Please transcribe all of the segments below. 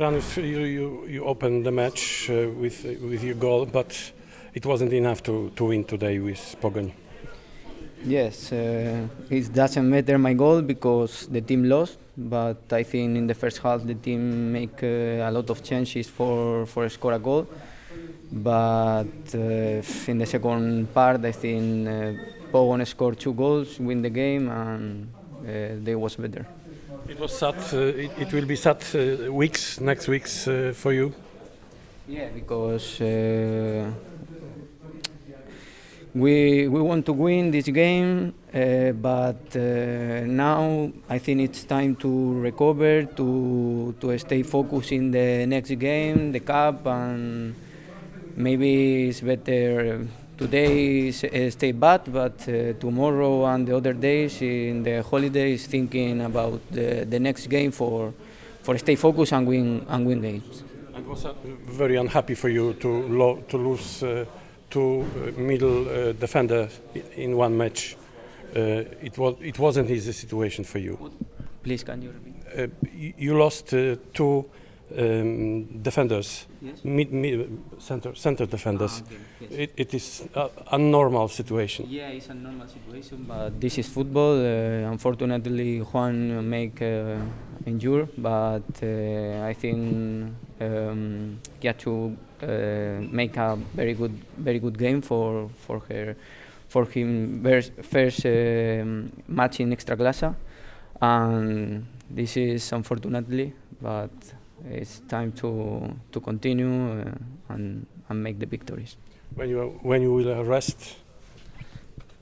Ranus, you, you, you opened the match uh, with, with your goal, but it wasn't enough to, to win today with Pogoń. Yes, uh, it doesn't matter my goal because the team lost. But I think in the first half the team make uh, a lot of chances for for score a goal. But uh, in the second part, I think uh, Pogon scored two goals, win the game, and uh, they was better. It was sad. Uh, it, it will be sad uh, weeks, next weeks uh, for you. Yeah, because uh, we we want to win this game, uh, but uh, now I think it's time to recover, to to stay focused in the next game, the cup, and maybe it's better today uh, stay bad, but uh, tomorrow and the other days in the holidays thinking about the, the next game for for stay focused and win and win games. It was very unhappy for you to lo- to lose uh, two uh, middle uh, defenders in one match. Uh, it was it wasn't easy situation for you. Please, can you repeat? Uh, you, you lost uh, two um, defenders, Yes. mid, mid center center defenders. Ah, okay, yes. It, it is a, a normal situation. Yeah, it's a normal situation, but this is football. Uh, unfortunately, Juan make uh, injure, but uh, I think um, he had to uh, make a very good, very good game for for her, for him first um, match in Extraclasa, and this is unfortunately, but it's time to to continue uh, and and make the victories. When you when you will rest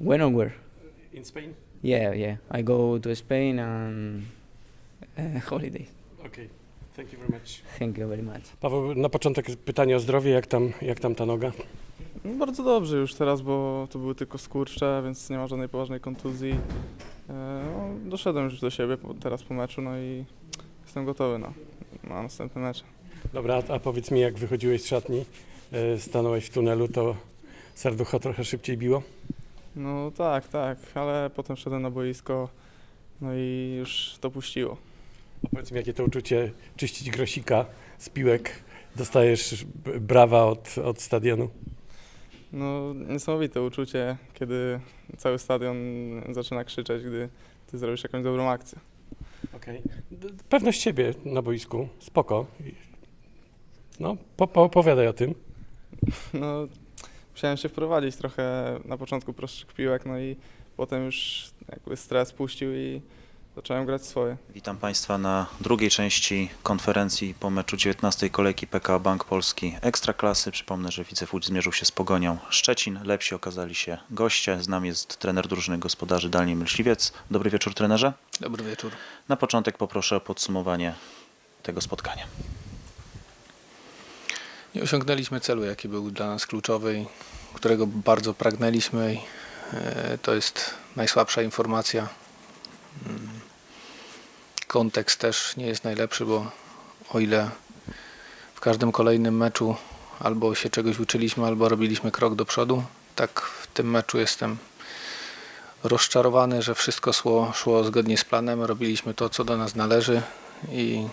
When or where? in Spain. Yeah, yeah. I go to Spain and uh, holidays. Okay, thank you very much. Thank you very much. Paweł, na początek pytanie o zdrowie, jak tam, jak tam ta noga? No, Bardzo dobrze już teraz, bo to były tylko skurcze, więc nie ma żadnej poważnej kontuzji. E, No, doszedłem już do siebie po, teraz po meczu, no i jestem gotowy na, na następny mecz. Dobra, a, powiedz mi, jak wychodziłeś z szatni, e, stanąłeś w tunelu, to serducho trochę szybciej biło? No tak, tak, ale potem szedłem na boisko, no i już to puściło. A powiedz mi, jakie to uczucie czyścić grosika z piłek, dostajesz b- brawa od, od stadionu? No niesamowite uczucie, kiedy cały stadion zaczyna krzyczeć, gdy ty zrobisz jakąś dobrą akcję. Okej. Pewność siebie na boisku, spoko. No, po, po, opowiadaj o tym. No, musiałem się wprowadzić trochę na początku prostszych piłek, no i potem już jakby stres puścił i zacząłem grać swoje. Witam Państwa na drugiej części konferencji po meczu 19 kolejki PKO Bank Polski Ekstraklasy. Przypomnę, że Widzew Łódź zmierzył się z Pogonią Szczecin. Lepsi okazali się goście. Z nami jest trener drużyny gospodarzy Daniel Myśliwiec. Dobry wieczór trenerze. Dobry wieczór. Na początek poproszę o podsumowanie tego spotkania. Nie osiągnęliśmy celu, jaki był dla nas kluczowy, którego bardzo pragnęliśmy. i, e, To jest najsłabsza informacja. Kontekst też nie jest najlepszy, bo o ile w każdym kolejnym meczu albo się czegoś uczyliśmy, albo robiliśmy krok do przodu, tak w tym meczu jestem rozczarowany, że wszystko szło, szło zgodnie z planem. Robiliśmy to, co do nas należy i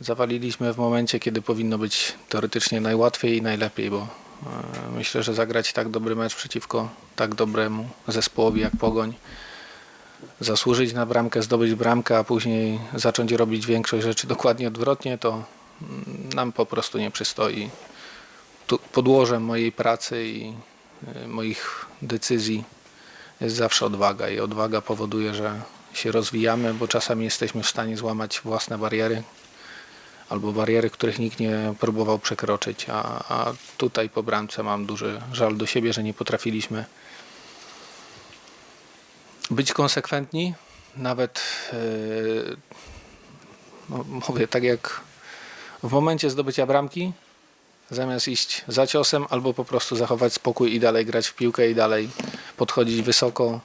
zawaliliśmy w momencie, kiedy powinno być teoretycznie najłatwiej i najlepiej, bo e, myślę, że zagrać tak dobry mecz przeciwko tak dobremu zespołowi jak Pogoń, zasłużyć na bramkę, zdobyć bramkę, a później zacząć robić większość rzeczy dokładnie odwrotnie, to nam po prostu nie przystoi. Tu podłożem mojej pracy i e, moich decyzji jest zawsze odwaga i odwaga powoduje, że się rozwijamy, bo czasami jesteśmy w stanie złamać własne bariery, albo bariery, których nikt nie próbował przekroczyć, a, a tutaj po bramce mam duży żal do siebie, że nie potrafiliśmy być konsekwentni, nawet no, mówię tak jak w momencie zdobycia bramki, zamiast iść za ciosem, albo po prostu zachować spokój i dalej grać w piłkę i dalej podchodzić wysoko,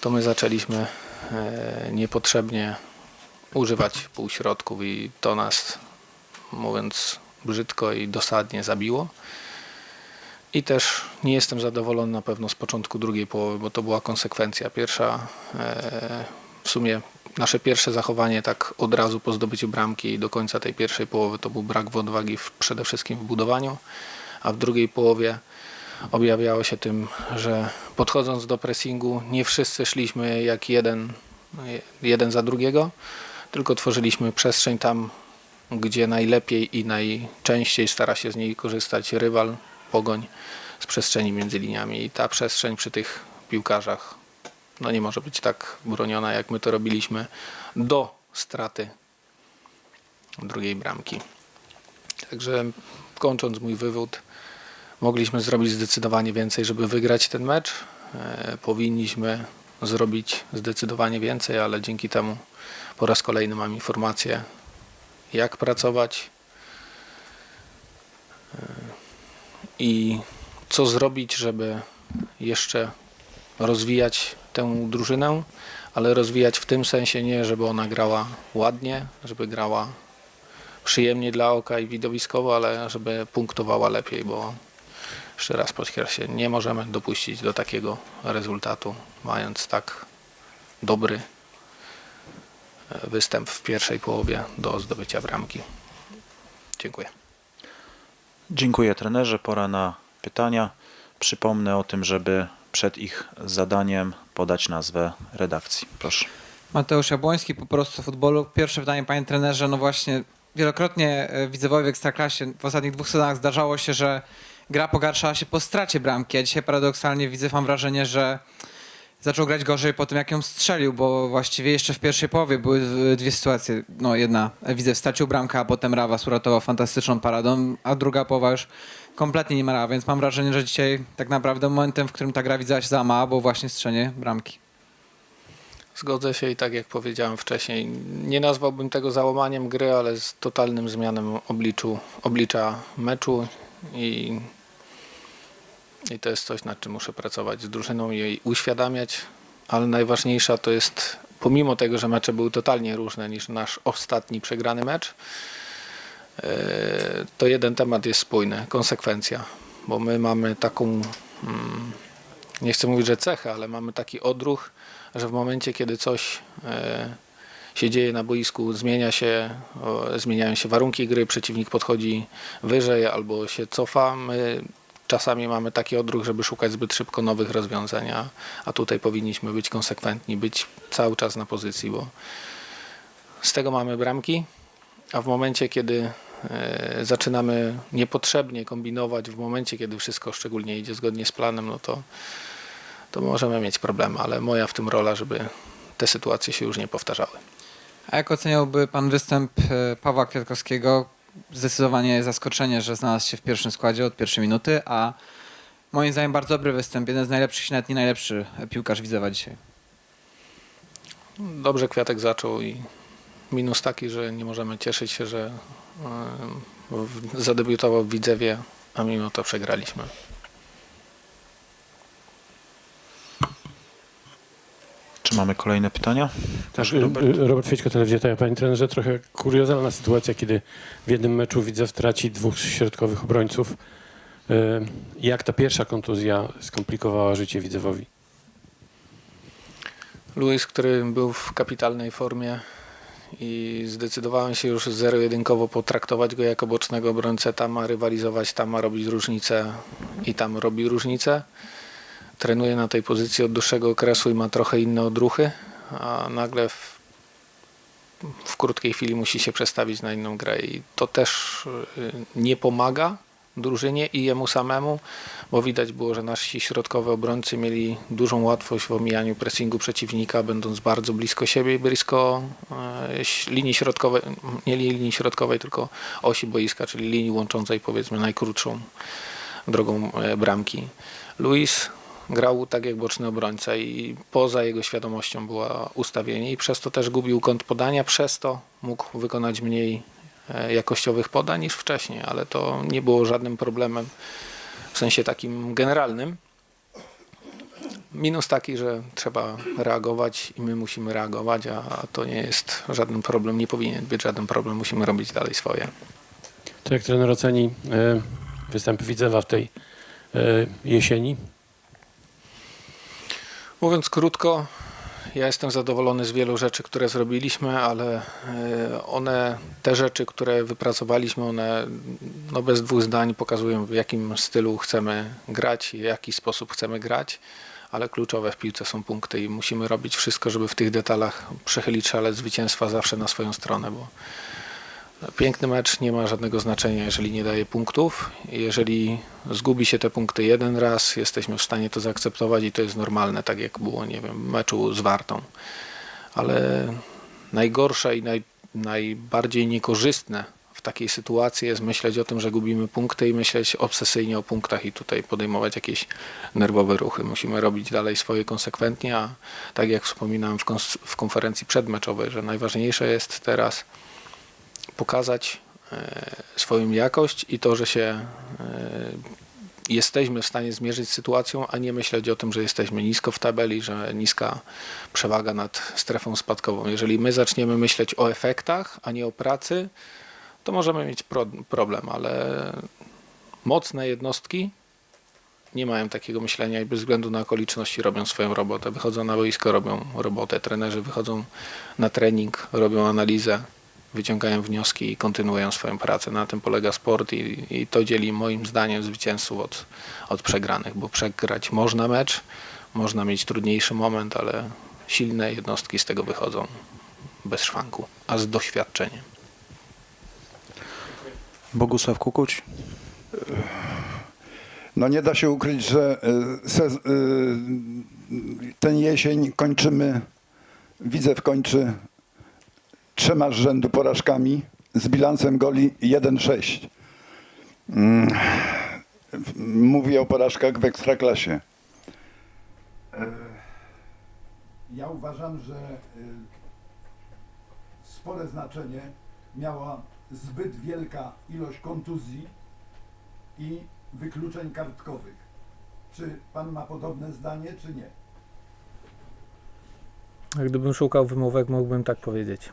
to my zaczęliśmy e, niepotrzebnie używać półśrodków i to nas, mówiąc brzydko i dosadnie, zabiło. I też nie jestem zadowolony na pewno z początku drugiej połowy, bo to była konsekwencja. Pierwsza, e, w sumie nasze pierwsze zachowanie tak od razu po zdobyciu bramki i do końca tej pierwszej połowy to był brak odwagi w, przede wszystkim w budowaniu, a w drugiej połowie objawiało się tym, że podchodząc do pressingu nie wszyscy szliśmy jak jeden, jeden za drugiego, tylko tworzyliśmy przestrzeń tam, gdzie najlepiej i najczęściej stara się z niej korzystać rywal, pogoń z przestrzeni między liniami. I ta przestrzeń przy tych piłkarzach no nie może być tak broniona, jak my to robiliśmy do straty drugiej bramki. Także kończąc mój wywód, mogliśmy zrobić zdecydowanie więcej, żeby wygrać ten mecz. E, powinniśmy zrobić zdecydowanie więcej, ale dzięki temu po raz kolejny mam informację, jak pracować e, i co zrobić, żeby jeszcze rozwijać tę drużynę, ale rozwijać w tym sensie nie, żeby ona grała ładnie, żeby grała przyjemnie dla oka i widowiskowo, ale żeby punktowała lepiej, bo jeszcze raz podkreślę, nie możemy dopuścić do takiego rezultatu, mając tak dobry e, występ w pierwszej połowie do zdobycia bramki. Dziękuję. Dziękuję trenerze. Pora na pytania. Przypomnę o tym, żeby przed ich zadaniem podać nazwę redakcji. Proszę. Mateusz Jabłoński, po prostu futbolu. Pierwsze pytanie, panie trenerze, no właśnie wielokrotnie e, Widzewowi w Ekstraklasie w ostatnich dwóch sezonach zdarzało się, że gra pogarszała się po stracie bramki, a dzisiaj paradoksalnie widzę, mam wrażenie, że zaczął grać gorzej po tym, jak ją strzelił, bo właściwie jeszcze w pierwszej połowie były dwie sytuacje. No jedna, e, widzę, stracił bramkę, a potem Rawas uratował fantastyczną paradą, a druga połowa już kompletnie nie ma Rawa, więc mam wrażenie, że dzisiaj tak naprawdę momentem, w którym ta gra widziała się załamała, było właśnie strzelenie bramki. Zgodzę się i tak jak powiedziałem wcześniej, nie nazwałbym tego załamaniem gry, ale z totalnym zmianem obliczu, oblicza meczu i, i to jest coś, nad czym muszę pracować z drużyną i jej uświadamiać, ale najważniejsza to jest, pomimo tego, że mecze były totalnie różne niż nasz ostatni przegrany mecz, e, to jeden temat jest spójny, konsekwencja, bo my mamy taką, mm, nie chcę mówić, że cechę, ale mamy taki odruch, że w momencie, kiedy coś e, się dzieje na boisku, zmienia się, zmieniają się warunki gry, przeciwnik podchodzi wyżej albo się cofa, my czasami mamy taki odruch, żeby szukać zbyt szybko nowych rozwiązań, a, tutaj powinniśmy być konsekwentni, być cały czas na pozycji, bo z tego mamy bramki, a w momencie, kiedy e, zaczynamy niepotrzebnie kombinować, w momencie, kiedy wszystko szczególnie idzie zgodnie z planem, no to to możemy mieć problemy, ale moja w tym rola, żeby te sytuacje się już nie powtarzały. A jak oceniałby pan występ e, Pawła Kwiatkowskiego? Zdecydowanie zaskoczenie, że znalazł się w pierwszym składzie od pierwszej minuty, a moim zdaniem bardzo dobry występ. Jeden z najlepszych, nawet nie najlepszy piłkarz Widzewa dzisiaj. Dobrze Kwiatek zaczął i minus taki, że nie możemy cieszyć się, że zadebiutował w Widzewie, a mimo to przegraliśmy. Mamy kolejne pytania? Tak, Robert, Robert Fiećko, telewizja, panie trenerze, trochę kuriozalna sytuacja, kiedy w jednym meczu Widzew traci dwóch środkowych obrońców. E, Jak ta pierwsza kontuzja skomplikowała życie Widzewowi? Luis, który był w kapitalnej formie i zdecydowałem się już zero-jedynkowo potraktować go jako bocznego obrońcę. Tam ma rywalizować, tam ma robić różnicę i tam robi różnicę. Trenuje na tej pozycji od dłuższego okresu i ma trochę inne odruchy, a nagle w, w krótkiej chwili musi się przestawić na inną grę i to też y, nie pomaga drużynie i jemu samemu, bo widać było, że nasi środkowi obrońcy mieli dużą łatwość w omijaniu pressingu przeciwnika, będąc bardzo blisko siebie i blisko ś- linii środkowej, nie linii środkowej, tylko osi boiska, czyli linii łączącej powiedzmy najkrótszą drogą e, bramki. Luis grał tak jak boczny obrońca i poza jego świadomością była ustawienie i przez to też gubił kąt podania, przez to mógł wykonać mniej e, jakościowych podań niż wcześniej, ale to nie było żadnym problemem w sensie takim generalnym. Minus taki, że trzeba reagować i my musimy reagować, a a to nie jest żaden problem, nie powinien być żaden problem, musimy robić dalej swoje. To jak trener oceni e, występ Widzewa w tej e, jesieni? Mówiąc krótko, Ja jestem zadowolony z wielu rzeczy, które zrobiliśmy, ale e, one, te rzeczy, które wypracowaliśmy, one no bez dwóch zdań pokazują, w jakim stylu chcemy grać, i w jaki sposób chcemy grać, ale kluczowe w piłce są punkty i musimy robić wszystko, żeby w tych detalach przechylić szale zwycięstwa zawsze na swoją stronę, bo Piękny mecz nie ma żadnego znaczenia, jeżeli nie daje punktów. Jeżeli zgubi się te punkty jeden raz, jesteśmy w stanie to zaakceptować i to jest normalne, tak jak było, nie wiem, meczu z Wartą. Ale najgorsze i naj, najbardziej niekorzystne w takiej sytuacji jest myśleć o tym, że gubimy punkty i myśleć obsesyjnie o punktach i tutaj podejmować jakieś nerwowe ruchy. Musimy robić dalej swoje konsekwentnie, a tak jak wspominałem w konferencji przedmeczowej, że najważniejsze jest teraz pokazać e, swoją jakość i to, że się e, jesteśmy w stanie zmierzyć z sytuacją, a nie myśleć o tym, że jesteśmy nisko w tabeli, że niska przewaga nad strefą spadkową. Jeżeli my zaczniemy myśleć o efektach, a nie o pracy, to możemy mieć pro, problem, ale mocne jednostki nie mają takiego myślenia i bez względu na okoliczności robią swoją robotę. Wychodzą na boisko, robią robotę. Trenerzy wychodzą na trening, robią analizę, wyciągają wnioski i kontynuują swoją pracę. Na tym polega sport i, i to dzieli moim zdaniem zwycięzców od, od przegranych, bo przegrać można mecz, można mieć trudniejszy moment, ale silne jednostki z tego wychodzą bez szwanku, a z doświadczeniem. Bogusław Kukuć. No nie da się ukryć, że sez- y, ten jesień kończymy, Widzew kończy trzema z rzędu porażkami z bilansem goli 1-6. Mm, Mówię o porażkach w Ekstraklasie. E, Ja uważam, że y, spore znaczenie miała zbyt wielka ilość kontuzji i wykluczeń kartkowych. Czy pan ma podobne zdanie, czy nie? Gdybym szukał wymówek, mógłbym tak powiedzieć.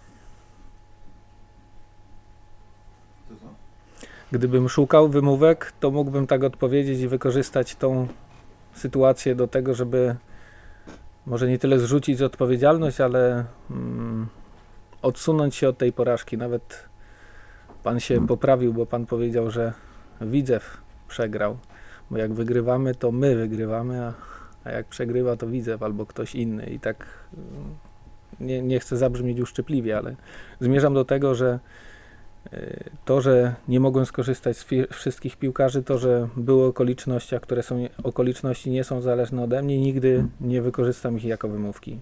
To co? Gdybym szukał wymówek, to mógłbym tak odpowiedzieć i wykorzystać tą sytuację do tego, żeby może nie tyle zrzucić odpowiedzialność, ale mm, odsunąć się od tej porażki. Nawet pan się poprawił, bo pan powiedział, że Widzew przegrał. Bo jak wygrywamy, to my wygrywamy, a, a jak przegrywa, to Widzew albo ktoś inny. I tak mm, nie, nie chcę zabrzmieć uszczypliwie, ale zmierzam do tego, że to, że nie mogłem skorzystać z wszystkich piłkarzy, to, że były okoliczności, które są okoliczności nie są zależne ode mnie, nigdy nie wykorzystam ich jako wymówki.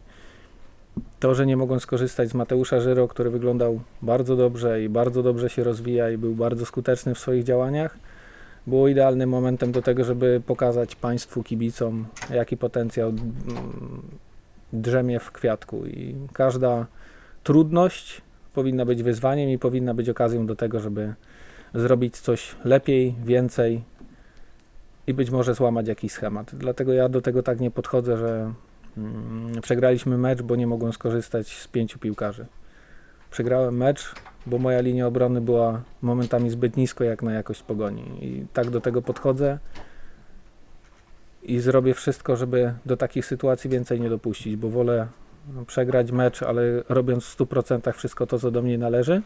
To, że nie mogłem skorzystać z Mateusza Żyro, który wyglądał bardzo dobrze i bardzo dobrze się rozwija i był bardzo skuteczny w swoich działaniach, było idealnym momentem do tego, żeby pokazać Państwu, kibicom, jaki potencjał mm, drzemie w kwiatku. I każda trudność powinna być wyzwaniem i powinna być okazją do tego, żeby zrobić coś lepiej, więcej i być może złamać jakiś schemat. Dlatego ja do tego tak nie podchodzę, że mm, przegraliśmy mecz, bo nie mogłem skorzystać z pięciu piłkarzy. Przegrałem mecz, bo moja linia obrony była momentami zbyt nisko jak na jakość pogoni. I tak do tego podchodzę i zrobię wszystko, żeby do takich sytuacji więcej nie dopuścić, bo wolę przegrać mecz, ale robiąc w 100% wszystko to, co do mnie należy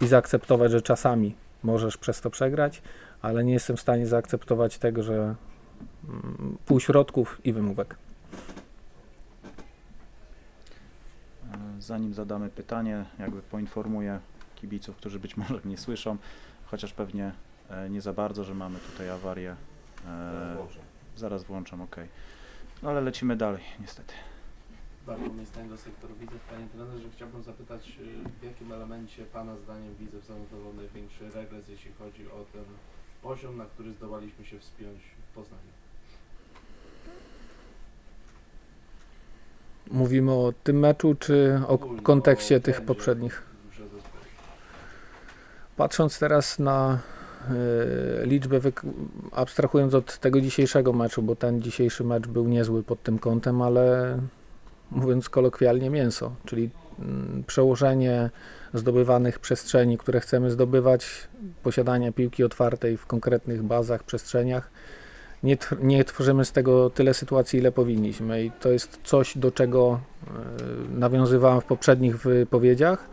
i zaakceptować, że czasami możesz przez to przegrać, ale nie jestem w stanie zaakceptować tego, że mm, półśrodków i wymówek. Zanim zadamy pytanie, jakby poinformuję kibiców, którzy być może mnie słyszą, chociaż pewnie e, nie za bardzo, że mamy tutaj awarię. E, Zaraz włączam, ok. No ale lecimy dalej, niestety. Bartłomiej Stań do sektoru widzów. Panie trenerze, chciałbym zapytać, y, w jakim elemencie Pana zdaniem widzów zanotował największy regres, jeśli chodzi o ten poziom, na który zdołaliśmy się wspiąć w Poznaniu? Mówimy o tym meczu, czy o Ogólnie, kontekście o tych trendzie poprzednich? Patrząc teraz na y, liczbę, wyk- abstrahując od tego dzisiejszego meczu, bo ten dzisiejszy mecz był niezły pod tym kątem, ale mówiąc kolokwialnie mięso, czyli mm, przełożenie zdobywanych przestrzeni, które chcemy zdobywać, posiadanie piłki otwartej w konkretnych bazach, przestrzeniach nie, nie tworzymy z tego tyle sytuacji, ile powinniśmy. I to jest coś, do czego e, nawiązywałem w poprzednich wypowiedziach,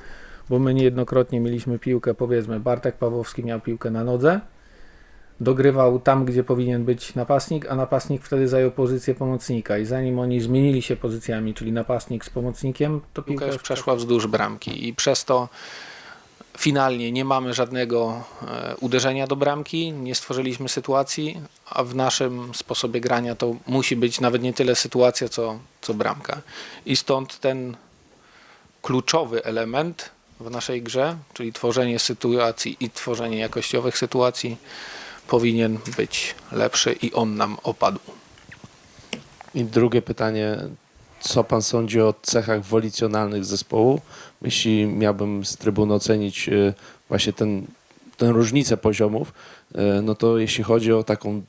bo my niejednokrotnie mieliśmy piłkę, powiedzmy, Bartek Pawłowski miał piłkę na nodze, dogrywał tam, gdzie powinien być napastnik, a napastnik wtedy zajął pozycję pomocnika i zanim oni zmienili się pozycjami, czyli napastnik z pomocnikiem, to Piłka już przeszła wzdłuż bramki i przez to finalnie nie mamy żadnego e, uderzenia do bramki, nie stworzyliśmy sytuacji, a w naszym sposobie grania to musi być nawet nie tyle sytuacja, co, co bramka. I stąd ten kluczowy element w naszej grze, czyli tworzenie sytuacji i tworzenie jakościowych sytuacji, powinien być lepszy i on nam opadł. I drugie pytanie, co pan sądzi o cechach wolicjonalnych zespołu? Jeśli miałbym z trybuny ocenić y, właśnie ten, tę różnicę poziomów, y, no to jeśli chodzi o taką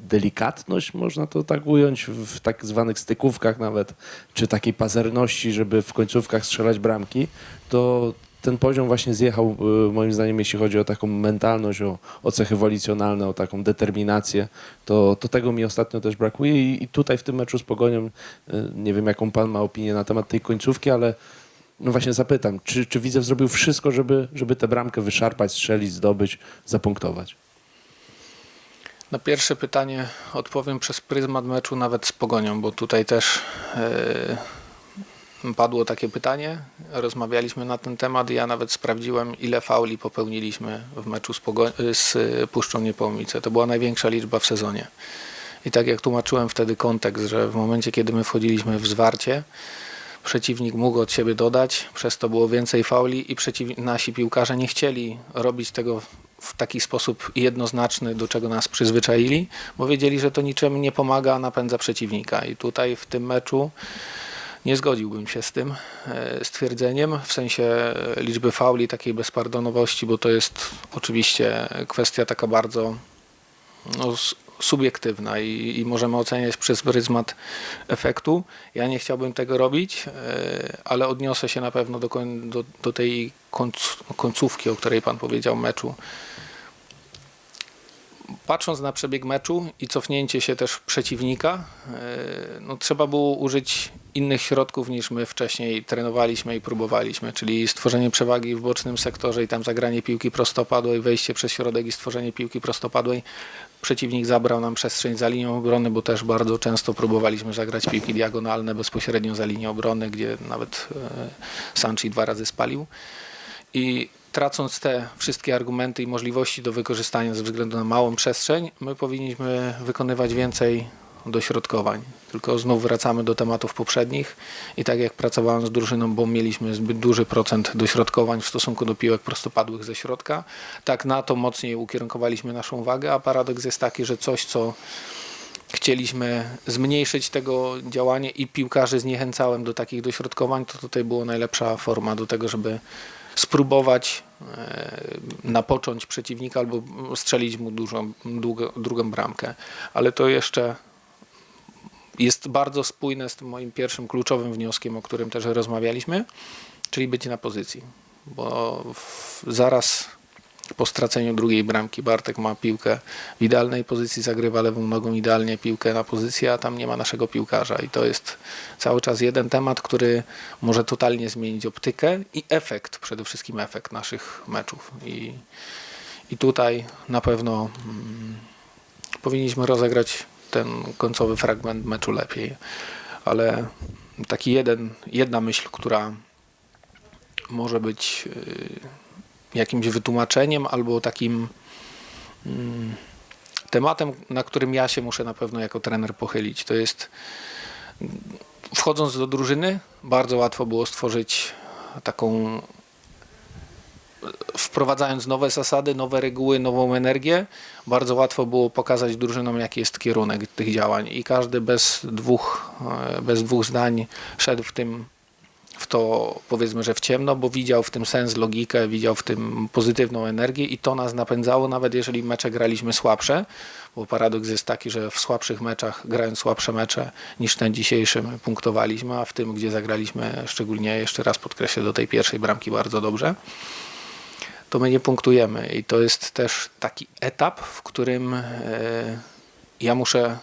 delikatność, można to tak ująć, w tak zwanych stykówkach nawet, czy takiej pazerności, żeby w końcówkach strzelać bramki, to ten poziom właśnie zjechał, y, moim zdaniem, jeśli chodzi o taką mentalność, o, o cechy wolicjonalne, o taką determinację, to, to tego mi ostatnio też brakuje i, i tutaj w tym meczu z Pogonią, y, nie wiem jaką pan ma opinię na temat tej końcówki, ale no właśnie zapytam, czy, czy Widzew zrobił wszystko, żeby, żeby tę bramkę wyszarpać, strzelić, zdobyć, zapunktować? Na pierwsze pytanie odpowiem przez pryzmat meczu nawet z Pogonią, bo tutaj też e, padło takie pytanie. Rozmawialiśmy na ten temat. Ja nawet sprawdziłem, ile fauli popełniliśmy w meczu z, Pogo- z Puszczą Niepołomice. To była największa liczba w sezonie. I tak jak tłumaczyłem wtedy kontekst, że w momencie, kiedy my wchodziliśmy w zwarcie, przeciwnik mógł od siebie dodać, przez to było więcej fauli i przeciw... nasi piłkarze nie chcieli robić tego w taki sposób jednoznaczny, do czego nas przyzwyczaili, bo wiedzieli, że to niczym nie pomaga, napędza przeciwnika. I tutaj w tym meczu nie zgodziłbym się z tym e, stwierdzeniem, w sensie e, liczby fauli, takiej bezpardonowości, bo to jest oczywiście kwestia taka bardzo no, subiektywna i, i możemy oceniać przez pryzmat efektu. Ja nie chciałbym tego robić, e, ale odniosę się na pewno do, do, do tej końc, końcówki, o której Pan powiedział, meczu. Patrząc na przebieg meczu i cofnięcie się też przeciwnika, no, trzeba było użyć innych środków niż my wcześniej trenowaliśmy i próbowaliśmy, czyli stworzenie przewagi w bocznym sektorze i tam zagranie piłki prostopadłej, wejście przez środek i stworzenie piłki prostopadłej. Przeciwnik zabrał nam przestrzeń za linią obrony, bo też bardzo często próbowaliśmy zagrać piłki diagonalne bezpośrednio za linią obrony, gdzie nawet e, Sanchi dwa razy spalił. I tracąc te wszystkie argumenty i możliwości do wykorzystania ze względu na małą przestrzeń, my powinniśmy wykonywać więcej dośrodkowań. Tylko znów wracamy do tematów poprzednich i tak jak pracowałem z drużyną, bo mieliśmy zbyt duży procent dośrodkowań w stosunku do piłek prostopadłych ze środka, tak na to mocniej ukierunkowaliśmy naszą uwagę, a paradoks jest taki, że coś, co chcieliśmy zmniejszyć tego działanie i piłkarzy zniechęcałem do takich dośrodkowań, to tutaj była najlepsza forma do tego, żeby spróbować e, napocząć przeciwnika albo strzelić mu dużą, długo, drugą bramkę. Ale to jeszcze jest bardzo spójne z tym moim pierwszym kluczowym wnioskiem, o którym też rozmawialiśmy, czyli być na pozycji. Bo w, zaraz po straceniu drugiej bramki Bartek ma piłkę w idealnej pozycji, zagrywa lewą nogą idealnie piłkę na pozycję, a tam nie ma naszego piłkarza. I to jest cały czas jeden temat, który może totalnie zmienić optykę i efekt, przede wszystkim efekt naszych meczów. I, i tutaj na pewno mm, powinniśmy rozegrać ten końcowy fragment meczu lepiej. Ale taki jeden, jedna myśl, która może być yy, jakimś wytłumaczeniem albo takim mm, tematem, na którym ja się muszę na pewno jako trener pochylić. To jest wchodząc do drużyny, bardzo łatwo było stworzyć taką wprowadzając nowe zasady, nowe reguły, nową energię, bardzo łatwo było pokazać drużynom, jaki jest kierunek tych działań. I każdy bez dwóch, e, bez dwóch zdań szedł w tym w to powiedzmy, że w ciemno, bo widział w tym sens, logikę, widział w tym pozytywną energię i to nas napędzało, nawet jeżeli mecze graliśmy słabsze, bo paradoks jest taki, że w słabszych meczach, grając słabsze mecze niż ten dzisiejszy, my punktowaliśmy, a w tym, gdzie zagraliśmy szczególnie, jeszcze raz podkreślę, do tej pierwszej bramki bardzo dobrze, to my nie punktujemy. I to jest też taki etap, w którym e, ja muszę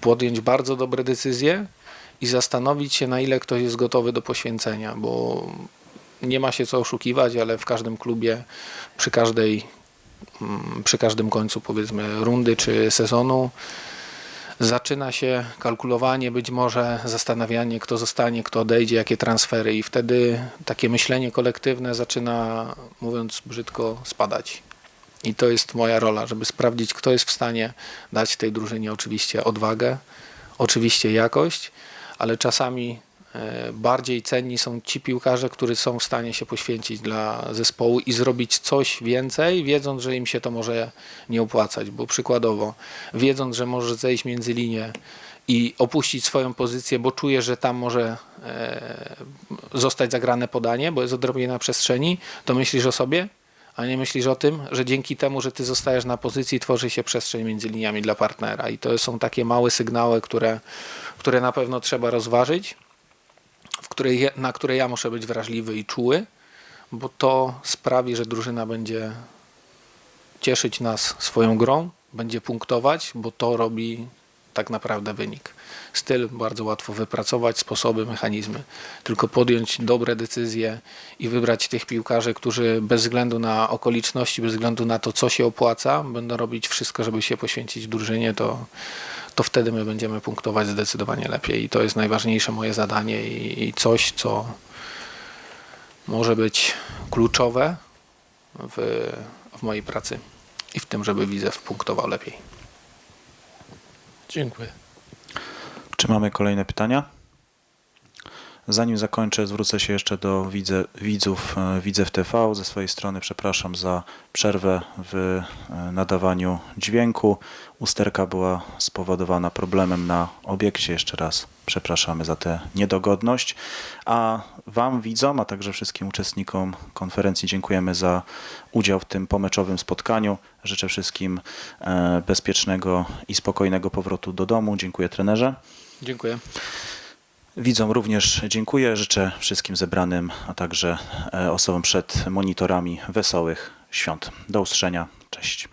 podjąć bardzo dobre decyzje i zastanowić się, na ile ktoś jest gotowy do poświęcenia, bo nie ma się co oszukiwać, ale w każdym klubie, przy każdej, mm, przy każdym końcu powiedzmy rundy czy sezonu zaczyna się kalkulowanie, być może zastanawianie, kto zostanie, kto odejdzie, jakie transfery i wtedy takie myślenie kolektywne zaczyna, mówiąc brzydko, spadać. I to jest moja rola, żeby sprawdzić, kto jest w stanie dać tej drużynie oczywiście odwagę, oczywiście jakość, ale czasami bardziej cenni są ci piłkarze, którzy są w stanie się poświęcić dla zespołu i zrobić coś więcej, wiedząc, że im się to może nie opłacać. Bo przykładowo, wiedząc, że może zejść między linie i opuścić swoją pozycję, bo czuje, że tam może e, zostać zagrane podanie, bo jest odrobina przestrzeni, to myślisz o sobie, a nie myślisz o tym, że dzięki temu, że ty zostajesz na pozycji, tworzy się przestrzeń między liniami dla partnera. I to są takie małe sygnały, które, które na pewno trzeba rozważyć, której, na które ja muszę być wrażliwy i czuły, bo to sprawi, że drużyna będzie cieszyć nas swoją grą, będzie punktować, bo to robi tak naprawdę wynik. Styl bardzo łatwo wypracować, sposoby, mechanizmy. Tylko podjąć dobre decyzje i wybrać tych piłkarzy, którzy bez względu na okoliczności, bez względu na to, co się opłaca, będą robić wszystko, żeby się poświęcić drużynie, to, to wtedy my będziemy punktować zdecydowanie lepiej. I to jest najważniejsze moje zadanie i, i coś, co może być kluczowe w, w mojej pracy i w tym, żeby Widzew punktował lepiej. Dziękuję. Czy mamy kolejne pytania? Zanim zakończę, zwrócę się jeszcze do widze, widzów e, Widzew TV. Ze swojej strony przepraszam za przerwę w e, nadawaniu dźwięku. Usterka była spowodowana problemem na obiekcie. Jeszcze raz przepraszamy za tę niedogodność. A Wam, widzom, a także wszystkim uczestnikom konferencji dziękujemy za udział w tym pomeczowym spotkaniu. Życzę wszystkim e, bezpiecznego i spokojnego powrotu do domu. Dziękuję trenerze. Dziękuję. Widzom również dziękuję. Życzę wszystkim zebranym, a także e, osobom przed monitorami wesołych świąt. Do usłyszenia. Cześć.